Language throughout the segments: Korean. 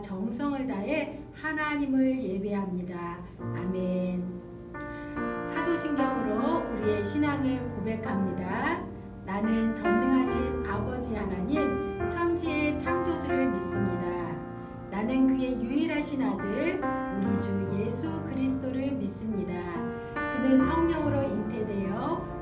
정성을 다해 하나님을 예배합니다. 아멘. 사도신경으로 우리의 신앙을 고백합니다. 나는 전능하신 아버지 하나님, 천지의 창조주를 믿습니다. 나는 그의 유일하신 아들, 우리 주 예수 그리스도를 믿습니다. 그는 성령으로 잉태되어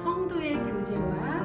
성도의 교제와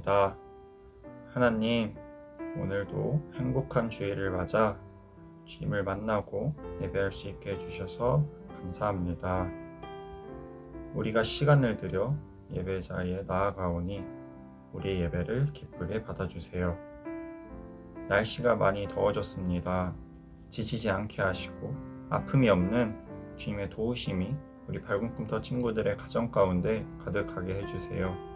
기도하겠습니다. 하나님, 오늘도 행복한 주일을 맞아 주님을 만나고 예배할 수 있게 해주셔서 감사합니다. 우리가 시간을 들여 예배 자리에 나아가오니 우리의 예배를 기쁘게 받아주세요. 날씨가 많이 더워졌습니다. 지치지 않게 하시고 아픔이 없는 주님의 도우심이 우리 발꿈꿈터 친구들의 가정 가운데 가득하게 해주세요.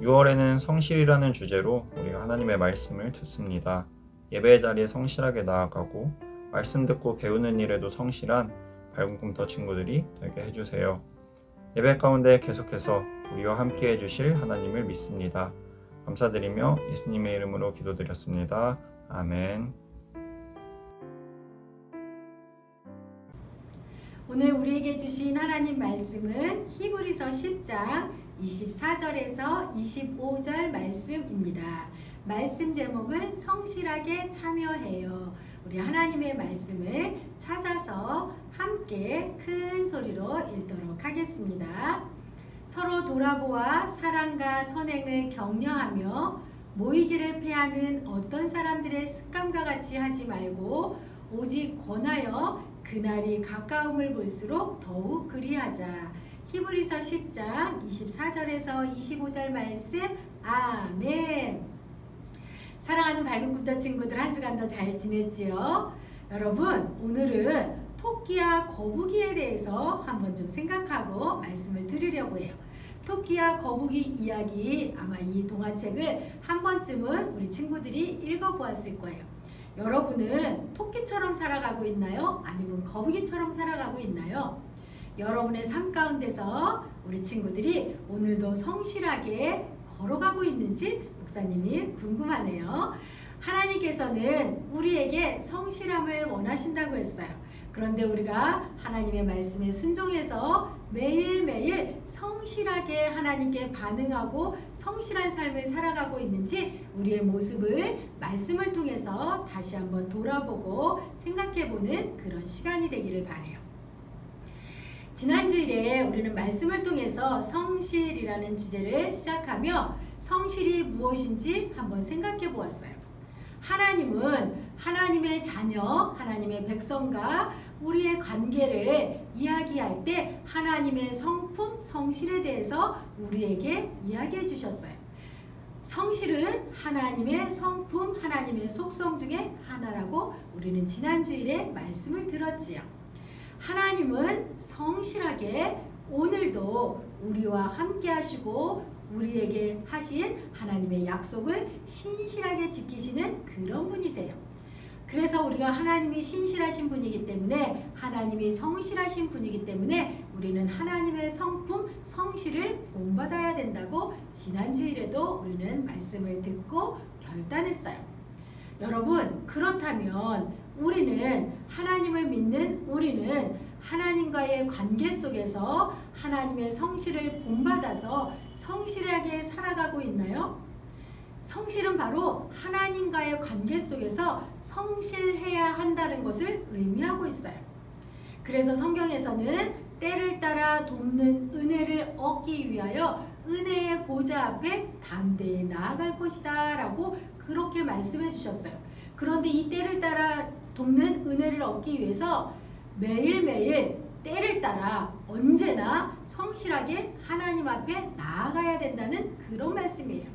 6월에는 성실이라는 주제로 우리가 하나님의 말씀을 듣습니다. 예배 자리에 성실하게 나아가고 말씀 듣고 배우는 일에도 성실한 밝은 꿈터 친구들이 되게 해주세요. 예배 가운데 계속해서 우리와 함께 해주실 하나님을 믿습니다. 감사드리며 예수님의 이름으로 기도드렸습니다. 아멘. 오늘 우리에게 주신 하나님 말씀은 히브리서 10장 24절에서 25절 말씀입니다. 말씀 제목은 성실하게 참여해요. 우리 하나님의 말씀을 찾아서 함께 큰 소리로 읽도록 하겠습니다. 서로 돌아보아 사랑과 선행을 격려하며 모이기를 패하는 어떤 사람들의 습관과 같이 하지 말고 오직 권하여 그날이 가까움을 볼수록 더욱 그리하자. 히브리서 10장 24절에서 25절 말씀. 아멘. 사랑하는 밝은 꿈터 친구들 한 주간도 잘 지냈지요? 여러분, 오늘은 토끼와 거북이에 대해서 한번 좀 생각하고 말씀을 드리려고 해요. 토끼와 거북이 이야기 아마 이 동화책을 한 번쯤은 우리 친구들이 읽어보았을 거예요. 여러분은 토끼처럼 살아가고 있나요? 아니면 거북이처럼 살아가고 있나요? 여러분의 삶 가운데서 우리 친구들이 오늘도 성실하게 걸어가고 있는지 목사님이 궁금하네요. 하나님께서는 우리에게 성실함을 원하신다고 했어요. 그런데 우리가 하나님의 말씀에 순종해서 매일매일 성실하게 하나님께 반응하고 성실한 삶을 살아가고 있는지 우리의 모습을 말씀을 통해서 다시 한번 돌아보고 생각해보는 그런 시간이 되기를 바래요. 지난 주일에 우리는 말씀을 통해서 성실이라는 주제를 시작하며 성실이 무엇인지 한번 생각해 보았어요. 하나님은 하나님의 자녀, 하나님의 백성과 우리의 관계를 이야기할 때 하나님의 성품, 성실에 대해서 우리에게 이야기해 주셨어요. 성실은 하나님의 성품, 하나님의 속성 중에 하나라고 우리는 지난 주일에 말씀을 들었지요. 하나님은 성실하게 오늘도 우리와 함께 하시고 우리에게 하신 하나님의 약속을 신실하게 지키시는 그런 분이세요. 그래서 우리가 하나님이 신실하신 분이기 때문에 하나님이 성실하신 분이기 때문에 우리는 하나님의 성품, 성실을 본받아야 된다고 지난 주일에도 우리는 말씀을 듣고 결단했어요. 여러분, 그렇다면 우리는 하나님을 믿는 우리는 하나님과의 관계 속에서 하나님의 성실을 본받아서 성실하게 살아가고 있나요? 성실은 바로 하나님과의 관계 속에서 성실해야 한다는 것을 의미하고 있어요. 그래서 성경에서는 때를 따라 돕는 은혜를 얻기 위하여 은혜의 보좌 앞에 담대히 나아갈 것이다 라고 그렇게 말씀해 주셨어요. 그런데 이 때를 따라 돕는 은혜를 얻기 위해서 매일매일 때를 따라 언제나 성실하게 하나님 앞에 나아가야 된다는 그런 말씀이에요.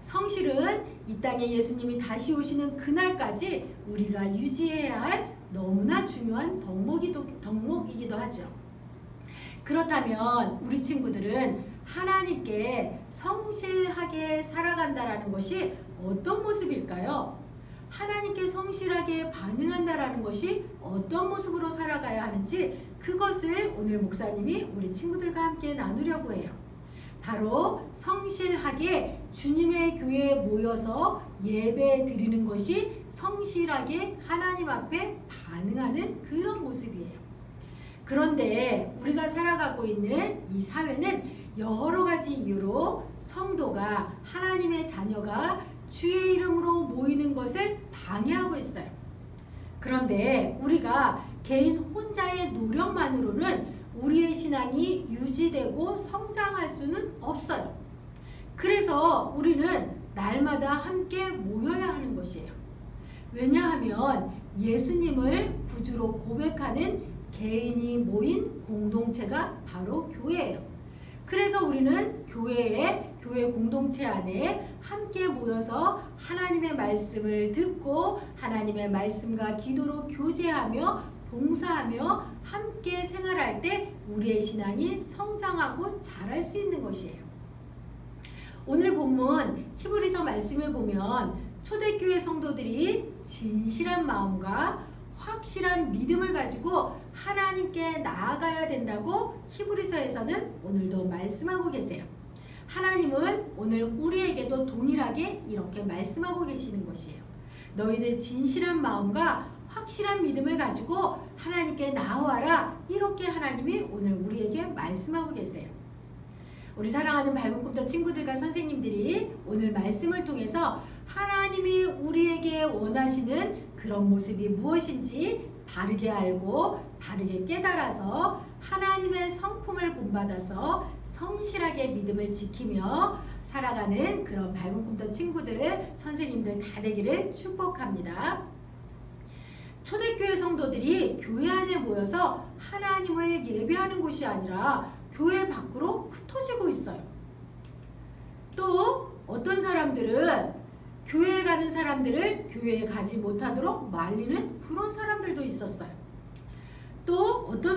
성실은 이 땅에 예수님이 다시 오시는 그날까지 우리가 유지해야 할 너무나 중요한 덕목이기도 하죠. 그렇다면 우리 친구들은 하나님께 성실하게 살아간다라는 것이 어떤 모습일까요? 하나님께 성실하게 반응한다라는 것이 어떤 모습으로 살아가야 하는지 그것을 오늘 목사님이 우리 친구들과 함께 나누려고 해요. 바로 성실하게 주님의 교회에 모여서 예배 드리는 것이 성실하게 하나님 앞에 반응하는 그런 모습이에요. 그런데 우리가 살아가고 있는 이 사회는 여러 가지 이유로 성도가 하나님의 자녀가 주의 이름으로 모이는 것을 방해하고 있어요. 그런데 우리가 개인 혼자의 노력만으로는 우리의 신앙이 유지되고 성장할 수는 없어요. 그래서 우리는 날마다 함께 모여야 하는 것이에요. 왜냐하면 예수님을 구주로 고백하는 개인이 모인 공동체가 바로 교회예요. 그래서 우리는 교회에 교회 공동체 안에 함께 모여서 하나님의 말씀을 듣고 하나님의 말씀과 기도로 교제하며 봉사하며 함께 생활할 때 우리의 신앙이 성장하고 자랄 수 있는 것이에요. 오늘 본문 히브리서 말씀에 보면 초대교회 성도들이 진실한 마음과 확실한 믿음을 가지고 하나님께 나아가야 된다고 히브리서에서는 오늘도 말씀하고 계세요. 하나님은 오늘 우리에게도 동일하게 이렇게 말씀하고 계시는 것이에요. 너희들 진실한 마음과 확실한 믿음을 가지고 하나님께 나와라. 이렇게 하나님이 오늘 우리에게 말씀하고 계세요. 우리 사랑하는 밝은 꿈터 친구들과 선생님들이 오늘 말씀을 통해서 하나님이 우리에게 원하시는 그런 모습이 무엇인지 바르게 알고 바르게 깨달아서 하나님의 성품을 본받아서 성실하게 믿음을 지키며 살아가는 그런 밝은 꿈터 친구들, 선생님들 다 되기를 축복합니다. 초대교회 성도들이 교회 안에 모여서 하나님을 예배하는 곳이 아니라 교회 밖으로 흩어지고 있어요. 또 어떤 사람들은 교회에 가는 사람들을 교회에 가지 못하도록 말리는 그런 사람들도 있었어요. 또 어떤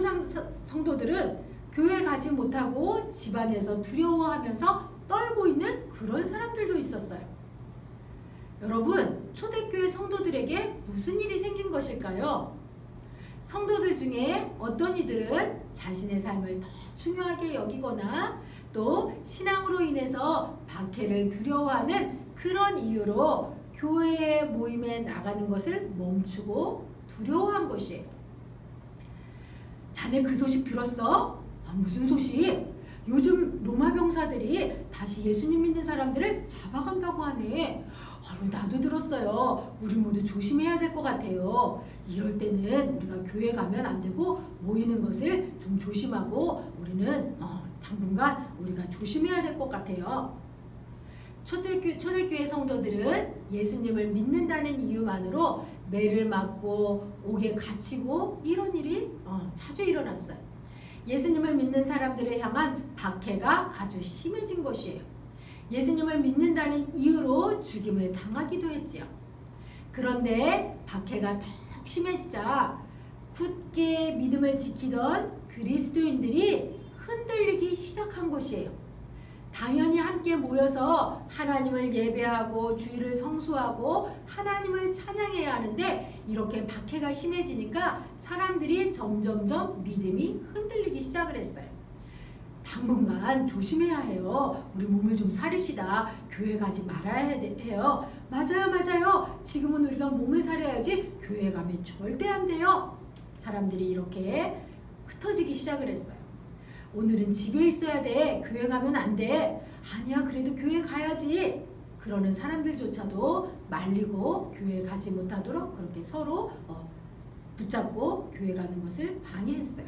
성도들은 교회 가지 못하고 집안에서 두려워하면서 떨고 있는 그런 사람들도 있었어요. 여러분, 초대교회 성도들에게 무슨 일이 생긴 것일까요? 성도들 중에 어떤 이들은 자신의 삶을 더 중요하게 여기거나 또 신앙으로 인해서 박해를 두려워하는 그런 이유로 교회 모임에 나가는 것을 멈추고 두려워한 것이에요. 자네 그 소식 들었어? 아, 무슨 소식? 요즘 로마 병사들이 다시 예수님 믿는 사람들을 잡아간다고 하네. 아유, 나도 들었어요. 우리 모두 조심해야 될 것 같아요. 이럴 때는 우리가 교회 가면 안 되고 모이는 것을 좀 조심하고 우리는 어, 당분간 우리가 조심해야 될 것 같아요. 초대교, 초대교회 성도들은 예수님을 믿는다는 이유만으로 매를 맞고 옥에 갇히고 이런 일이 어, 자주 일어났어요. 예수님을 믿는 사람들을 향한 박해가 아주 심해진 것이에요. 예수님을 믿는다는 이유로 죽임을 당하기도 했지요. 그런데 박해가 더욱 심해지자 굳게 믿음을 지키던 그리스도인들이 흔들리기 시작한 것이에요. 당연히 함께 모여서 하나님을 예배하고 주일을 성수하고 하나님을 찬양해야 하는데 이렇게 박해가 심해지니까 사람들이 점점점 믿음이 흔들리기 시작을 했어요. 당분간 조심해야 해요. 우리 몸을 좀 사립시다. 교회 가지 말아야 해- 해요. 맞아요, 맞아요. 지금은 우리가 몸을 사려야지 교회 가면 절대 안 돼요. 사람들이 이렇게 흩어지기 시작을 했어요. 오늘은 집에 있어야 돼. 교회 가면 안 돼. 아니야, 그래도 교회 가야지. 그러는 사람들조차도 말리고 교회 가지 못하도록 그렇게 서로 어, 붙잡고 교회 가는 것을 방해했어요.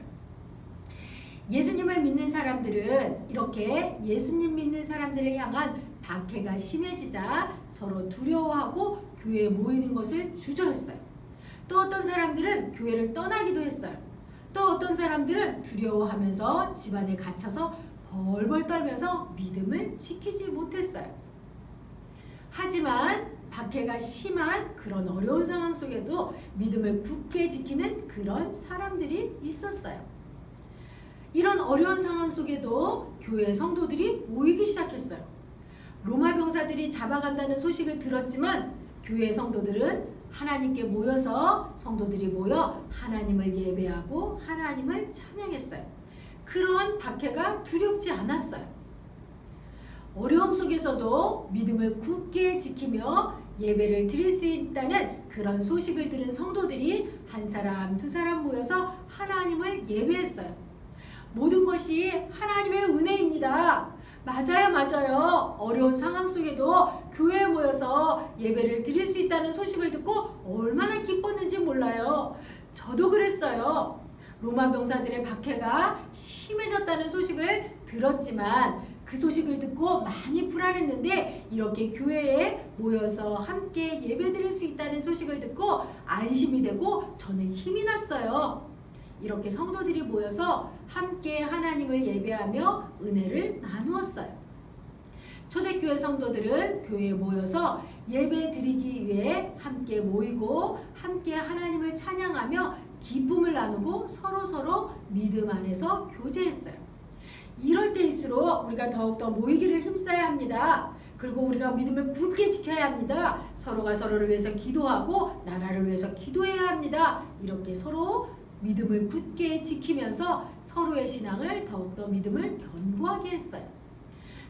예수님을 믿는 사람들은 이렇게 예수님 믿는 사람들을 향한 박해가 심해지자 서로 두려워하고 교회에 모이는 것을 주저했어요. 또 어떤 사람들은 교회를 떠나기도 했어요. 또 어떤 사람들은 두려워하면서 집안에 갇혀서 벌벌 떨면서 믿음을 지키지 못했어요. 하지만 박해가 심한 그런 어려운 상황 속에도 믿음을 굳게 지키는 그런 사람들이 있었어요. 이런 어려운 상황 속에도 교회 성도들이 모이기 시작했어요. 로마 병사들이 잡아간다는 소식을 들었지만 교회 성도들은 하나님께 모여서 성도들이 모여 하나님을 예배하고 하나님을 찬양했어요. 그런 박해가 두렵지 않았어요. 어려움 속에서도 믿음을 굳게 지키며 예배를 드릴 수 있다는 그런 소식을 들은 성도들이 한 사람, 두 사람 모여서 하나님을 예배했어요. 모든 것이 하나님의 은혜입니다. 맞아요, 맞아요. 어려운 상황 속에도 교회에 모여서 예배를 드릴 수 있다는 소식을 듣고 얼마나 기뻤는지 몰라요. 저도 그랬어요. 로마 병사들의 박해가 심해졌다는 소식을 들었지만 그 소식을 듣고 많이 불안했는데 이렇게 교회에 모여서 함께 예배 드릴 수 있다는 소식을 듣고 안심이 되고 저는 힘이 났어요. 이렇게 성도들이 모여서 함께 하나님을 예배하며 은혜를 나누었어요. 초대교회 성도들은 교회에 모여서 예배 드리기 위해 함께 모이고 함께 하나님을 찬양하며 기쁨을 나누고 서로서로 믿음 안에서 교제했어요. 이럴 때일수록 우리가 더욱더 모이기를 힘써야 합니다. 그리고 우리가 믿음을 굳게 지켜야 합니다. 서로가 서로를 위해서 기도하고 나라를 위해서 기도해야 합니다. 이렇게 서로 믿음을 굳게 지키면서 서로의 신앙을 더욱더 믿음을 견고하게 했어요.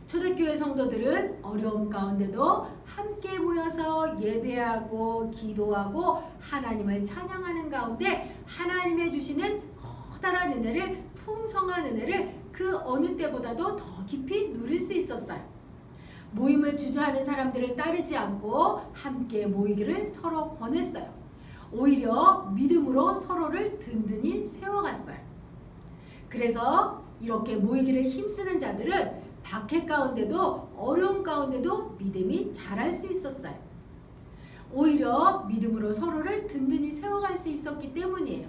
초대교회 성도들은 어려움 가운데도 함께 모여서 예배하고 기도하고 하나님을 찬양하는 가운데 하나님의 주시는 커다란 은혜를 풍성한 은혜를 그 어느 때보다도 더 깊이 누릴 수 있었어요. 모임을 주저하는 사람들을 따르지 않고 함께 모이기를 서로 권했어요. 오히려 믿음으로 서로를 든든히 세워갔어요. 그래서 이렇게 모이기를 힘쓰는 자들은 박해 가운데도 어려움 가운데도 믿음이 자랄 수 있었어요. 오히려 믿음으로 서로를 든든히 세워갈 수 있었기 때문이에요.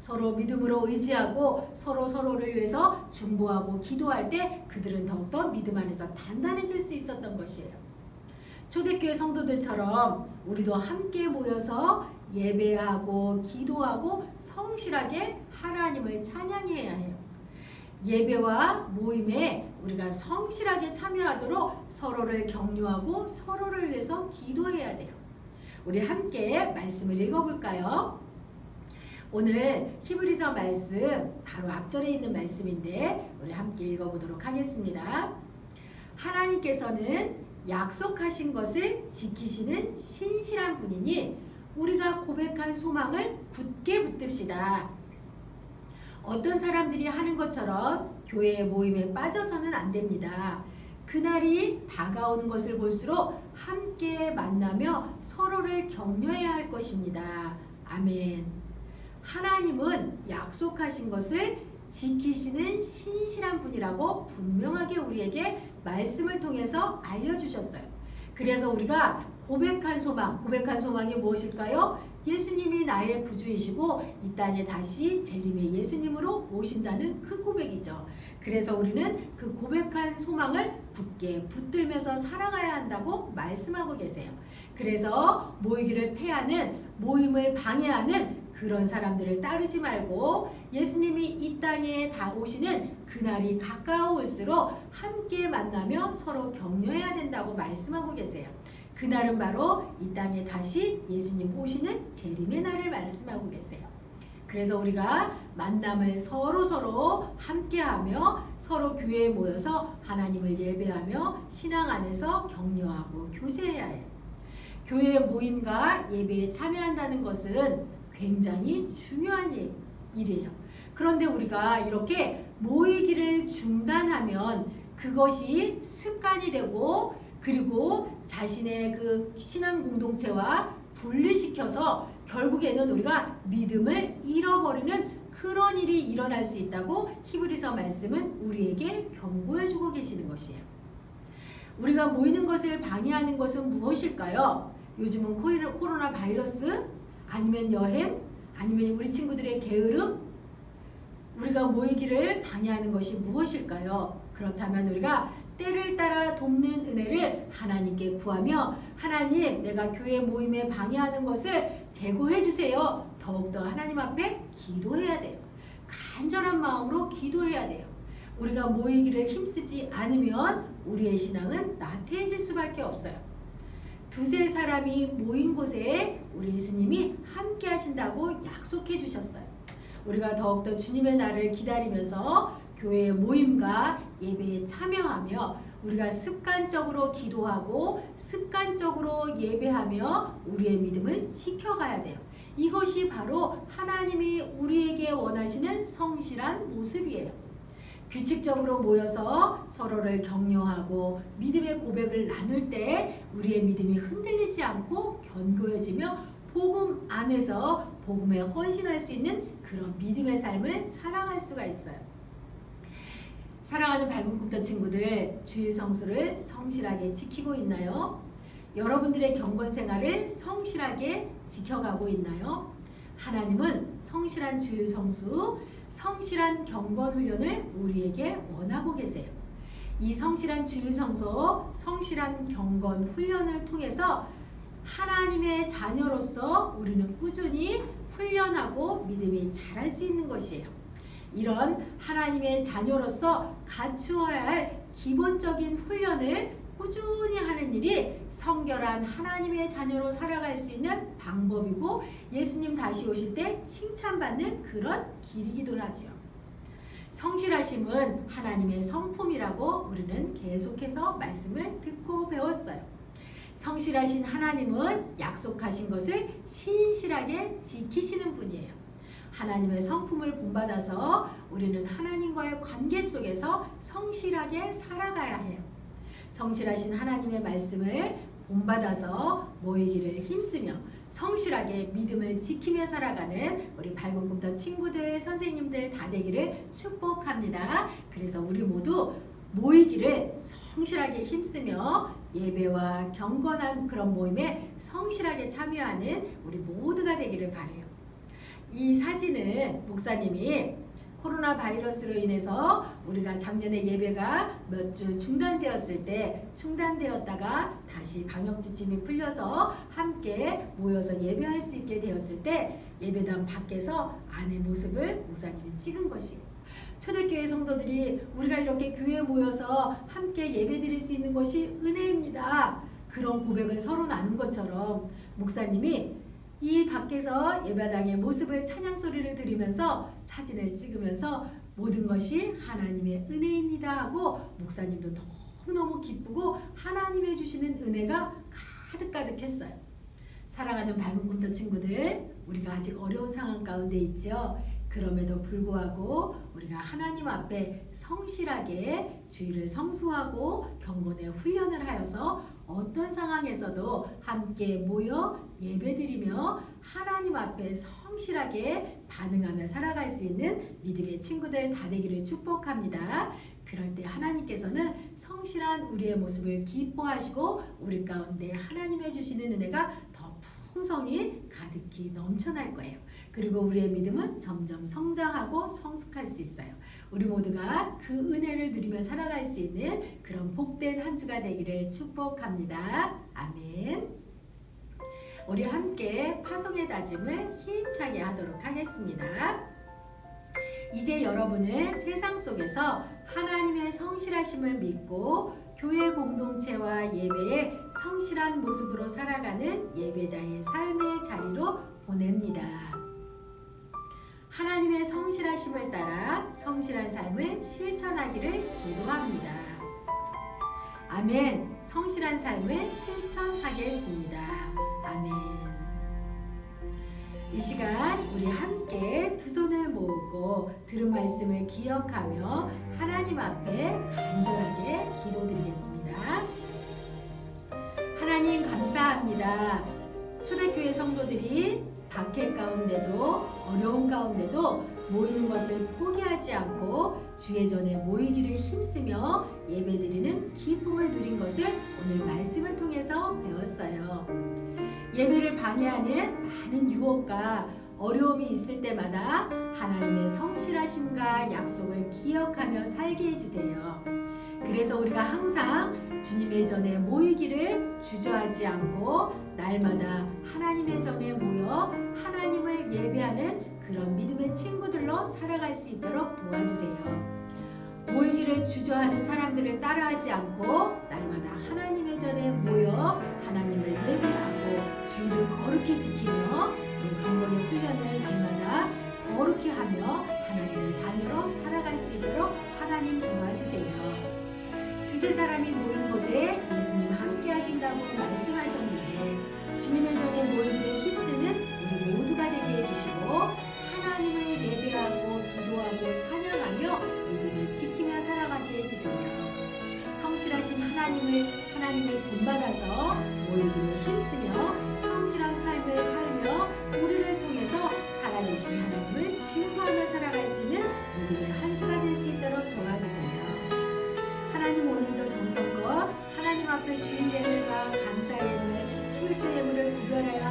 서로 믿음으로 의지하고 서로 서로를 위해서 중보하고 기도할 때 그들은 더욱더 믿음 안에서 단단해질 수 있었던 것이에요. 초대교회 성도들처럼 우리도 함께 모여서 예배하고 기도하고 성실하게 하나님을 찬양해야 해요. 예배와 모임에 우리가 성실하게 참여하도록 서로를 격려하고 서로를 위해서 기도해야 돼요. 우리 함께 말씀을 읽어볼까요? 오늘 히브리서 말씀 바로 앞절에 있는 말씀인데 우리 함께 읽어보도록 하겠습니다. 하나님께서는 약속하신 것을 지키시는 신실한 분이니 우리가 고백한 소망을 굳게 붙듭시다. 어떤 사람들이 하는 것처럼 교회 모임에 빠져서는 안 됩니다. 그날이 다가오는 것을 볼수록 함께 만나며 서로를 격려해야 할 것입니다. 아멘. 하나님은 약속하신 것을 지키시는 신실한 분이라고 분명하게 우리에게 말씀을 통해서 알려주셨어요. 그래서 우리가 고백한 소망, 고백한 소망이 무엇일까요? 예수님이 나의 구주이시고 이 땅에 다시 재림의 예수님으로 오신다는 그 고백이죠. 그래서 우리는 그 고백한 소망을 굳게 붙들면서 살아가야 한다고 말씀하고 계세요. 그래서 모이기를 패하는 모임을 방해하는 그런 사람들을 따르지 말고 예수님이 이 땅에 다 오시는 그날이 가까워올수록 함께 만나며 서로 격려해야 된다고 말씀하고 계세요. 그날은 바로 이 땅에 다시 예수님 오시는 재림의 날을 말씀하고 계세요. 그래서 우리가 만남을 서로 서로 함께하며 서로 교회에 모여서 하나님을 예배하며 신앙 안에서 격려하고 교제해야 해요. 교회 모임과 예배에 참여한다는 것은 굉장히 중요한 일- 일이에요. 그런데 우리가 이렇게 모이기를 중단하면 그것이 습관이 되고 그리고 자신의 그 신앙 공동체와 분리시켜서 결국에는 우리가 믿음을 잃어버리는 그런 일이 일어날 수 있다고 히브리서 말씀은 우리에게 경고해 주고 계시는 것이에요. 우리가 모이는 것을 방해하는 것은 무엇일까요? 요즘은 코로나 바이러스 아니면 여행 아니면 우리 친구들의 게으름 우리가 모이기를 방해하는 것이 무엇일까요? 그렇다면 우리가 때를 따라 돕는 은혜를 하나님께 구하며 하나님 내가 교회 모임에 방해하는 것을 제거해 주세요. 더욱더 하나님 앞에 기도해야 돼요. 간절한 마음으로 기도해야 돼요. 우리가 모이기를 힘쓰지 않으면 우리의 신앙은 나태해질 수밖에 없어요. 두세 사람이 모인 곳에 우리 예수님이 함께 하신다고 약속해 주셨어요. 우리가 더욱더 주님의 날을 기다리면서 교회 모임과 예배에 참여하며 우리가 습관적으로 기도하고 습관적으로 예배하며 우리의 믿음을 지켜가야 돼요. 이것이 바로 하나님이 우리에게 원하시는 성실한 모습이에요. 규칙적으로 모여서 서로를 격려하고 믿음의 고백을 나눌 때 우리의 믿음이 흔들리지 않고 견고해지며 복음 안에서 복음에 헌신할 수 있는 그런 믿음의 삶을 살아갈 수가 있어요. 사랑하는 밝은 꿈터 친구들, 주일 성수를 성실하게 지키고 있나요? 여러분들의 경건 생활을 성실하게 지켜가고 있나요? 하나님은 성실한 주일 성수, 성실한 경건 훈련을 우리에게 원하고 계세요. 이 성실한 주일 성수, 성실한 경건 훈련을 통해서 하나님의 자녀로서 우리는 꾸준히 훈련하고 믿음이 자랄 수 있는 것이에요. 이런 하나님의 자녀로서 갖추어야 할 기본적인 훈련을 꾸준히 하는 일이 성결한 하나님의 자녀로 살아갈 수 있는 방법이고 예수님 다시 오실 때 칭찬받는 그런 길이기도 하지요. 성실하심은 하나님의 성품이라고 우리는 계속해서 말씀을 듣고 배웠어요. 성실하신 하나님은 약속하신 것을 신실하게 지키시는 분이에요. 하나님의 성품을 본받아서 우리는 하나님과의 관계 속에서 성실하게 살아가야 해요. 성실하신 하나님의 말씀을 본받아서 모이기를 힘쓰며 성실하게 믿음을 지키며 살아가는 우리 밝은 꿈터 친구들, 선생님들 다 되기를 축복합니다. 그래서 우리 모두 모이기를 성실하게 힘쓰며 예배와 경건한 그런 모임에 성실하게 참여하는 우리 모두가 되기를 바래요. 이 사진은 목사님이 코로나 바이러스로 인해서 우리가 작년에 예배가 몇 주 중단되었을 때 중단되었다가 다시 방역 지침이 풀려서 함께 모여서 예배할 수 있게 되었을 때 예배당 밖에서 안의 모습을 목사님이 찍은 것이고 초대교회 성도들이 우리가 이렇게 교회에 모여서 함께 예배드릴 수 있는 것이 은혜입니다. 그런 고백을 서로 나눈 것처럼 목사님이 이 밖에서 예배당의 모습을 찬양 소리를 들으면서 사진을 찍으면서 모든 것이 하나님의 은혜입니다 하고 목사님도 너무너무 기쁘고 하나님의 주시는 은혜가 가득가득했어요. 사랑하는 밝은 꿈터 친구들, 우리가 아직 어려운 상황 가운데 있죠. 그럼에도 불구하고 우리가 하나님 앞에 성실하게 주의를 성수하고 경건의 훈련을 하여서 어떤 상황에서도 함께 모여 예배드리며 하나님 앞에 성실하게 반응하며 살아갈 수 있는 믿음의 친구들 다 되기를 축복합니다. 그럴 때 하나님께서는 성실한 우리의 모습을 기뻐하시고 우리 가운데 하나님의 주시는 은혜가 더 풍성히 가득히 넘쳐날 거예요. 그리고 우리의 믿음은 점점 성장하고 성숙할 수 있어요. 우리 모두가 그 은혜를 누리며 살아갈 수 있는 그런 복된 한 주가 되기를 축복합니다. 아멘. 우리 함께 파송의 다짐을 힘차게 하도록 하겠습니다. 이제 여러분은 세상 속에서 하나님의 성실하심을 믿고 교회 공동체와 예배에 성실한 모습으로 살아가는 예배자의 삶의 자리로 보냅니다. 하나님의 성실하심을 따라 성실한 삶을 실천하기를 기도합니다. 아멘. 성실한 삶을 실천하겠습니다. 아멘. 이 시간 우리 함께 두 손을 모으고 들은 말씀을 기억하며 하나님 앞에 간절하게 기도드리겠습니다. 하나님 감사합니다. 초대교회 성도들이 박해 가운데도 어려운 가운데도 모이는 것을 포기하지 않고 주의 전에 모이기를 힘쓰며 예배드리는 기쁨을 누린 것을 오늘 말씀을 통해서 배웠어요. 예배를 방해하는 많은 유혹과 어려움이 있을 때마다 하나님의 성실하심과 약속을 기억하며 살게 해주세요. 그래서 우리가 항상 주님의 전에 모이기를 주저하지 않고 날마다 하나님의 전에 모여 하나님을 예배하는 그런 믿음의 친구들로 살아갈 수 있도록 도와주세요. 모이기를 주저하는 사람들을 따라하지 않고 날마다 하나님의 전에 모여 하나님을 예배하고 주의를 거룩히 지키며 또 경건의 훈련을 날마다 거룩히 하며 하나님의 자녀로 살아갈 수 있도록 하나님 도와주세요. 두세 사람이 모인 곳에 예수님 함께 하신다고 말씀하셨는데 주님의 전에 모이기를 힘쓰는 우리 모두가 되게 해주시고 하나님을 예배하고 기도하고 찬양하며 믿음을 지키며 살아가게 해주세요. 성실하신 하나님을 하나님을 본받아서 모이기를 힘쓰며 성실한 삶을 살며 우리를 통해서 살아계신 하나님을 증거하며 살아갈 수 있는 믿음의 한 주가 될 수 있도록 도와주세요. 하나님 오늘도 정성껏 하나님 앞에 주일 예물과 감사 예물, 심일조 예물을 구별하여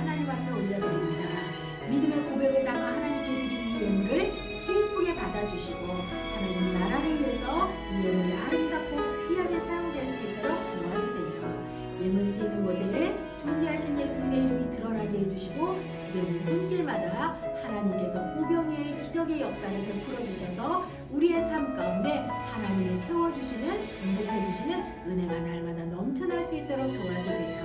역사를 베풀어 주셔서 우리의 삶 가운데 하나님이 채워주시는 공급해주시는 은혜가 날마다 넘쳐날 수 있도록 도와주세요.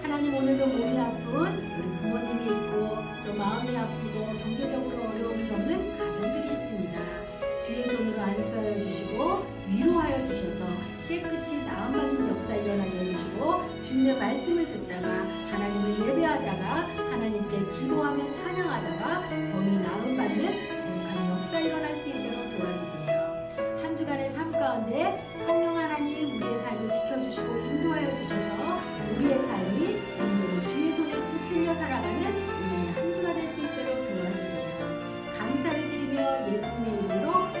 하나님 오늘도 몸이 아픈 우리 부모님이 있고 또 마음이 아프고 경제적으로 어려움을 겪는 가정들이 있습니다. 주의 손으로 안수하여 주시고 위로하여 주셔서 깨끗이 나음받는 역사 일어나게 해주시고 주님의 말씀을 듣다가 하나님을 예배하다가 하나님께 기도하며 찬양하다가 병이 나음받는 역사 일어날 수 있도록 도와주세요. 한 주간의 삶 가운데 성령 하나님 우리의 삶을 지켜주시고 인도하여 주셔서 우리의 삶이 온전히 주의 손에 붙들려 살아가는 은혜의 한 주가 될 수 있도록 도와주세요. 감사를 드리며 예수님의 이름으로